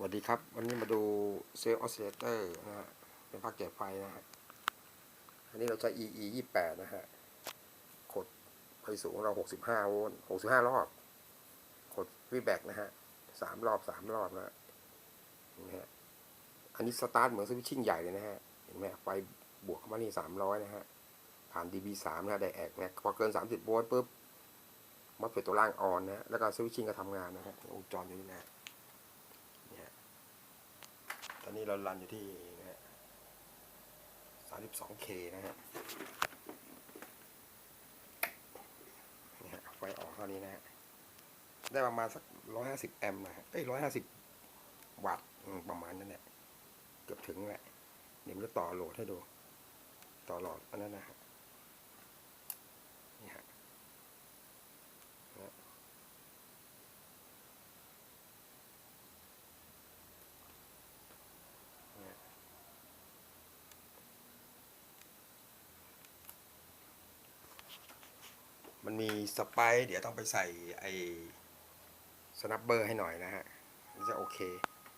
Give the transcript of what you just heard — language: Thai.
สวัสดีครับ วันนี้มาดูเซลล์ออสซิเลเตอร์นะฮะเป็นภาคแก่ไฟนะฮะอันนี้เราใช้ EE 28 นะฮะกดไฟสูงเรา 65 โวลต์ 65 รอบกดวีแบกนะฮะสามรอบสามรอบนะฮะนไหมฮะอันนี้สตาร์ทเหมือนสวิตชิ่งใหญ่เลยนะฮะ เห็นไหมไฟบวกเข้ามานี่ 300 นะฮะ ผ่าน DB3 นะฮะ ไดแอกนะพอเกิน 30 โวลต์ปุ๊บมอสเฟตตัวล่างออนนะฮะแล้วก็สวิตชิ่งก็ทำงานนะฮะวงจรอยู่นี่นะ นี้เรารันอยู่ที่นะฮะ 32K นะฮะนี่ฮะไฟออกเท่านี้นะฮะ ได้ประมาณสัก150แอมป์นะฮะเอ้ย150วัตต์ประมาณนั้นแหละ เกือบถึงแหละ เดี๋ยวจะต่อโหลดให้ดู ต่อหลอดอันนั้นนะฮะ มันมีสไปเดี๋ยวต้องไปใส่ไอ้สนับเบอร์ให้หน่อยนะฮะนี่จะโอเค